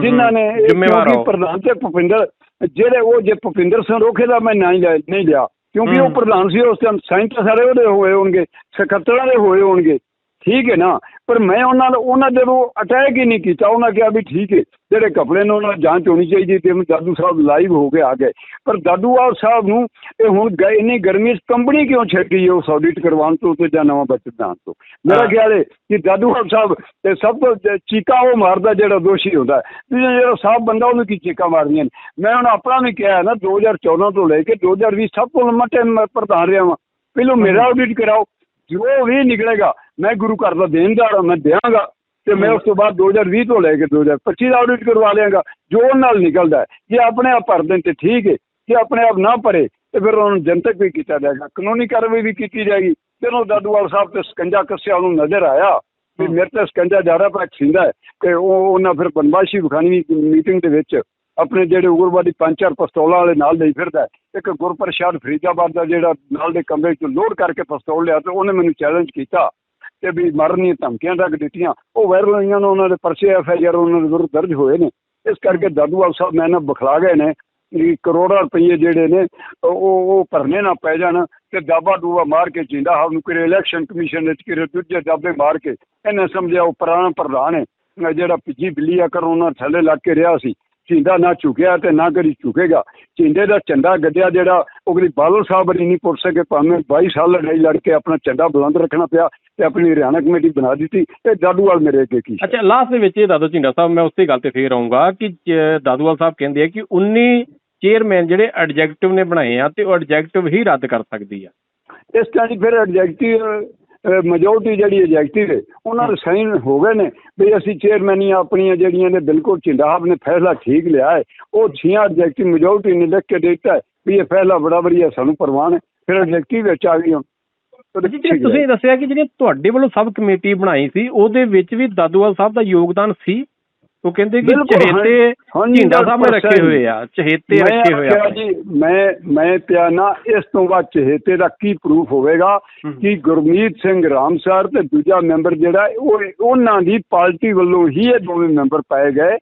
ਜਿਨ੍ਹਾਂ ਨੇ ਜ਼ਿੰਮੇਵਾਰ ਪ੍ਰਧਾਨ ਤੇ ਭੁਪਿੰਦਰ ਜਿਹੜੇ ਉਹ ਜੇ ਭੁਪਿੰਦਰ ਸਿੰਘ ਰੋਖੇ ਦਾ ਮੈਂ ਨਹੀਂ ਲਿਆ ਨਹੀਂ ਲਿਆ। ਕਿਉਂਕਿ ਉਹ। ਪ੍ਰਧਾਨ ਸੀ ਉਸ ਟਾਈਮ ਸਾਇੰਸ ਸਾਰੇ ਉਹਦੇ ਹੋਏ ਹੋਣਗੇ ਸਕੱਤਰਾਂ ਦੇ ਹੋਏ ਹੋਣਗੇ। ਠੀਕ ਹੈ ਨਾ? ਪਰ ਮੈਂ ਉਹਨਾਂ ਨੂੰ ਉਹਨਾਂ ਜਦੋਂ ਅਟੈਕ ਹੀ ਨਹੀਂ ਕੀਤਾ ਉਹਨਾਂ ਕਿਹਾ ਵੀ ਠੀਕ ਹੈ ਜਿਹੜੇ ਕਪੜੇ ਨੇ ਉਹਨਾਂ ਜਾਂਚ ਹੋਣੀ ਚਾਹੀਦੀ ਤੇ ਦਾਦੂ ਸਾਹਿਬ ਲਾਈਵ ਹੋ ਕੇ ਆ ਗਏ। ਪਰ ਦਾਦੂਵਾਲ ਸਾਹਿਬ ਨੂੰ ਇਹ ਹੁਣ ਗਏ ਇੰਨੀ ਗਰਮੀ 'ਚ ਕੰਪਨੀ ਕਿਉਂ ਛੱਡੀ ਹੈ ਉਸ ਆਡਿਟ ਕਰਵਾਉਣ ਤੋਂ ਤੇ ਜਾਂ ਨਵਾਂ ਬਜਟ ਬਣਾਉਣ ਤੋਂ? ਮੇਰਾ। ਖਿਆਲ ਹੈ ਕਿ ਦਾਦੂਵਾਲ ਸਾਹਿਬ ਤੇ ਸਭ ਤੋਂ ਚੀਕਾ ਉਹ ਮਾਰਦਾ ਜਿਹੜਾ ਦੋਸ਼ੀ ਹੁੰਦਾ। ਜਿਹੜਾ ਸਾਫ਼ ਬੰਦਾ ਉਹਨੂੰ ਕੀ ਚੀਕਾ ਮਾਰਦੀਆਂ ਨੇ? ਮੈਂ ਹੁਣ ਆਪਣਾ ਵੀ ਕਿਹਾ ਨਾ 2014 ਤੋਂ ਲੈ ਕੇ 2020 ਸਭ ਤੋਂ ਲੰਮਾ ਟਾਈਮ ਪ੍ਰਧਾਨ ਰਿਹਾ ਵਾਂ। ਪਹਿਲੋਂ ਮੇਰਾ ਆਡਿਟ ਕਰਾਓ। ਜੋ ਵੀ ਨਿਕਲੇਗਾ ਮੈਂ ਗੁਰੂ ਘਰ ਦਾ ਦੇਣਦਾਰ ਹਾਂ ਮੈਂ ਦਿਆਂਗਾ ਤੇ ਮੈਂ ਉਸ ਤੋਂ ਬਾਅਦ 2020 ਤੋਂ ਲੈ ਕੇ 2025 ਦਾ ਆਡਿਟ ਕਰਵਾ ਲਿਆਂਗਾ ਜੋ ਨਾਲ ਨਿਕਲਦਾ ਹੈ। ਜੇ ਆਪਣੇ ਆਪ ਭਰ ਦੇਣ ਤੇ ਠੀਕ ਹੈ ਜੇ ਆਪਣੇ ਆਪ ਨਾ ਭਰੇ ਤੇ ਫਿਰ ਉਹਨਾਂ ਨੂੰ ਜਨਤਕ ਵੀ ਕੀਤਾ ਜਾਏਗਾ ਕਾਨੂੰਨੀ ਕਾਰਵਾਈ ਵੀ ਕੀਤੀ ਜਾਏਗੀ। ਜਦੋਂ ਦਾਦੂਵਾਲ ਸਾਹਿਬ ਤੇ ਸਕੰਜਾ ਕੱਸਿਆ ਉਹਨੂੰ ਨਜ਼ਰ ਆਇਆ ਵੀ ਮੇਰੇ ਤੇ ਸਕੰਜਾ ਜ਼ਿਆਦਾ ਪਾ ਛਿੰਦਾ ਹੈ ਤੇ ਉਹ ਉਹਨਾਂ ਫਿਰ ਬਨਵਾਸ਼ੀ ਵਿਖਾਣੀ ਮੀਟਿੰਗ ਦੇ ਵਿੱਚ ਆਪਣੇ ਜਿਹੜੇ ਉਗਰਵਾਦੀ ਪੰਜ ਚਾਰ ਪਿਸਤੌਲਾਂ ਵਾਲੇ ਨਾਲ ਲਈ ਫਿਰਦਾ। ਇੱਕ ਗੁਰਪ੍ਰਸਾਦ ਫਰੀਦਾਬਾਦ ਦਾ ਜਿਹੜਾ ਨਾਲ ਦੇ ਕਮਰੇ ਚ ਲੋਡ ਕਰਕੇ ਪਿਸਤੌਲ ਲਿਆ ਤੇ ਉਹਨੇ ਮੈਨੂੰ ਚੈਲੰਜ ਕੀਤਾ। ਕਿ ਵੀ ਮਰਨ ਧਮਕੀਆਂ ਤੱਕ ਦਿੱਤੀਆਂ। ਉਹ ਵਾਇਰਲ ਹੋਈਆਂ ਨੇ, ਉਹਨਾਂ ਦੇ ਪਰਚੇ ਐਫ ਆਈ ਆਰ ਉਹਨਾਂ ਦੇ ਵਿਰੁੱਧ ਦਰਜ ਹੋਏ ਨੇ। ਇਸ ਕਰਕੇ ਦਾਦੂਵਾਲ ਸਾਹਿਬ ਮੈਨਾਂ ਬਖਲਾ ਗਏ ਨੇ ਵੀ ਕਰੋੜਾਂ ਰੁਪਏ ਜਿਹੜੇ ਨੇ, ਉਹ ਉਹ ਭਰਨੇ ਨਾ ਪੈ ਜਾਣ ਤੇ ਦਾਬਾ ਦੂਆ ਮਾਰ ਕੇ ਜਿੰਦਾ ਹਾਬ ਨੂੰ ਕਿਰੇ ਇਲੈਕਸ਼ਨ ਕਮਿਸ਼ਨ ਵਿੱਚ ਕਿਰੇ ਦੂਜੇ ਦਾਬੇ ਮਾਰ ਕੇ ਇਹਨੇ ਸਮਝਿਆ ਉਹ ਪੁਰਾਣਾ ਪ੍ਰਧਾਨ ਹੈ। ਜਿਹੜਾ ਪਿੱਜੀ ਬਿੱਲੀ ਆ ਕਰ ਉਹਨਾਂ ਥੱਲੇ ਲੱਗ ਕੇ ਰਿਹਾ ਸੀ। ਝਿੰਦਾ ਨਾ ਝੁਕਿਆ ਤੇ ਨਾ ਕਦੀ ਝੁਕੇਗਾ। ਝਿੰਦੇ ਦਾ ਝੰਡਾ ਗੱਡਿਆ ਜਿਹੜਾ ਉਹ ਕਦੀ ਬਾਦਲ ਸਾਹਿਬ ਨਹੀਂ ਪੁੱਟ ਸਕੇ ਭਾਵੇਂ 22 ਸਾਲ ਲੜਾਈ ਲੜ ਕੇ ਆਪਣਾ ਝੰਡਾ ਬੁਲੰਦ ਰੱਖਣਾ ਪਿਆ ਤੇ ਆਪਣੀ ਹਰਿਆਣਾ ਕਮੇਟੀ ਬਣਾ ਦਿੱਤੀ ਤੇ ਦਾਦੂਵਾਲ ਮੇਰੇ ਅੱਗੇ ਕੀ ਅੱਛਾ ਲਾਸਟ ਦੇ ਵਿੱਚ ਇਹ ਦਾਦੂ ਝਿੰਡਾ ਸਾਹਿਬ ਮੈਂ ਉਸੇ ਗੱਲ ਤੇ ਫੇਰ ਆਉਂਗਾ ਕਿ ਦਾਦੂਵਾਲ ਸਾਹਿਬ ਕਹਿੰਦੇ ਆ ਕਿ 19 ਚੇਅਰਮੈਨ ਜਿਹੜੇ ਐਡਜੈਕਟਿਵ ਨੇ ਬਣਾਏ ਆ ਤੇ ਉਹ ਐਡਜੈਕਟਿਵ ਹੀ ਰੱਦ ਕਰ ਸਕਦੀ ਆ। ਇਸ ਤਰ੍ਹਾਂ ਦੀ ਫਿਰ ਐਡਜੈਕਟਿਵ ਮੈਜੋਰਟੀ ਜਿਹੜੀ ਐਡਜੈਕਟਿਵ ਹੈ ਉਹਨਾਂ ਦੇ ਸਾਈਨ ਹੋ ਗਏ ਨੇ ਵੀ ਅਸੀਂ ਚੇਅਰਮੈਨੀਆਂ ਆਪਣੀਆਂ ਜਿਹੜੀਆਂ ਨੇ ਬਿਲਕੁਲ ਸਾਹਿਬ ਨੇ ਫੈਸਲਾ ਠੀਕ ਲਿਆ ਹੈ। ਉਹ ਛੀਆਂ ਐਡਜੈਕਟਿਵ ਮੈਜੋਰਟੀ ਨੇ ਲਿਖ ਕੇ ਦਿੱਤਾ ਵੀ ਇਹ ਫੈਸਲਾ ਬੜਾ ਵਧੀਆ ਸਾਨੂੰ ਪ੍ਰਵਾਨ ਹੈ। ਫਿਰ ਐਡਜੈਕਟਿਵ ਵਿੱਚ ਆ ਗਈ ਹੁਣ ਜੀ ਤੁਸੀਂ ਦੱਸਿਆ ਕਿ ਜਿਹੜੀ ਤੁਹਾਡੇ ਵੱਲੋਂ ਸਬ ਕਮੇਟੀ ਬਣਾਈ ਸੀ ਉਹਦੇ ਵਿੱਚ ਵੀ ਦਾਦੂਵਾਲ ਸਾਹਿਬ ਦਾ ਯੋਗਦਾਨ ਸੀ? ਉਹ ਕਹਿੰਦੇ ਕਿ ਬਿਲਕੁਲ, ਚਹੇਤੇ ਹਾਂ- ਝਿੰਡਾ ਸਾਹਿਬ ਨੇ ਰੱਖੇ 100% ਹੋਏ ਆ ਚਹੇਤੇ ਮੈਂ ਰੱਖੇ ਹੋਏ ਆ ਆਖਿਆ ਜੀ ਮੈਂ ਮੈਂ ਪਿਆ ਨਾ ਇਸ ਤੋਂ ਬਾਅਦ ਚਹੇਤੇ ਦਾ ਕੀ ਪ੍ਰੂਫ ਹੋਵੇਗਾ ਹਮ। ਕਿ ਗੁਰਮੀਤ ਸਿੰਘ ਰਾਮਸਰ ਤੇ ਦੂਜਾ ਮੈਂਬਰ ਜਿਹੜਾ ਹੈ, ਉਹ ਉਹਨਾਂ ਦੀ ਪਾਰਟੀ ਵੱਲੋਂ ਹੀ ਇਹ ਦੋਵੇਂ ਮੈਂਬਰ ਪਾਏ ਗਏ।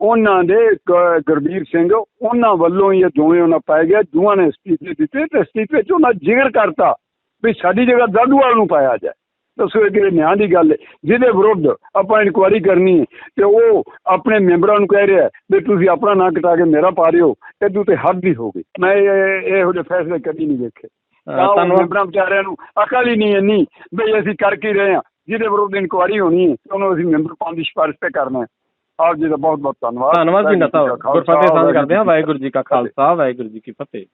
ਉਹਨਾਂ ਦੇ ਗ- ਗੁਰਬੀਰ ਸਿੰਘ ਉਹਨਾਂ ਵੱਲੋਂ ਹੀ ਇਹ ਦੋਵੇਂ ਉਹਨਾਂ ਪਾਏ ਗਏ। ਦੋਵਾਂ ਨੇ ਅਸਤੀਫੇ ਦਿੱਤੇ ਤੇ ਅਸਤੀਫੇ ਚ ਉਹਨਾਂ ਜ਼ਿਕਰ ਕਰਤਾ ਵੀ ਸਾਡੀ ਜਗ੍ਹਾ ਦਾਦੂਵਾਲ ਨੂੰ ਪਾਇਆ ਜਾਏ। ਦੱਸੋ ਇਹ ਕਿਹੜੇ ਨਿਆਂ ਦੀ ਗੱਲ ਹੈ? ਜਿਹਦੇ ਵਿਰੁੱਧ ਆਪਾਂ ਇਨਕੁਆਇਰੀ ਕਰਨੀ ਹੈ ਤੇ ਉਹ ਆਪਣੇ ਮੈਂਬਰਾਂ ਨੂੰ ਕਹਿ ਰਿਹਾ ਵੀ ਤੁਸੀਂ ਆਪਣਾ ਨਾਂ ਕਟਾ ਕੇ ਮੇਰਾ ਪਾ ਹੋ ਇਹਦੂ ਤੇ ਹੱਦ ਹੀ ਹੋ ਗਈ। ਮੈਂ ਇਹ ਜਿਹੇ ਫੈਸਲੇ ਕਦੀ ਨਹੀਂ ਵੇਖੇ। ਅਹ ਤਾਂ ਉਹ ਧੰਨਵਾਦ। ਮੈਂਬਰਾਂ ਵਿਚਾਰਿਆਂ ਨੂੰ ਅਕਲ ਹੀ ਨਹੀਂ ਇੰਨੀ ਵੀ ਅਸੀਂ ਕਰ ਕੀ ਰਹੇ ਹਾਂ। ਜਿਹਦੇ ਵਿਰੁੱਧ ਇਨਕੁਆਇਰੀ ਹੋਣੀ ਹੈ ਉਹਨੂੰ ਅਸੀਂ ਮੈਂਬਰ ਪਾਉਣ ਦੀ ਸਿਫਾਰਿਸ਼ ਤੇ ਕਰਨਾ ਹੈ। ਆਪ ਜੀ ਦਾ ਬਹੁਤ ਬਹੁਤ ਧੰਨਵਾਦ। ਧੰਨਵਾਦ ਕਾ ਖਾਲਸਾ, ਗੁਰਫਤਿਹ ਸਾਂਝ ਕਰਦੇ ਹਾਂ। ਵਾਹਿਗੁਰੂ ਜੀ ਕਾ ਖਾਲਸਾ ਵਾਹਿਗੁਰੂ ਜੀ ਕੀ ਫਤਿਹ।